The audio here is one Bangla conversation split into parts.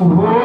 हो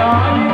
Lord.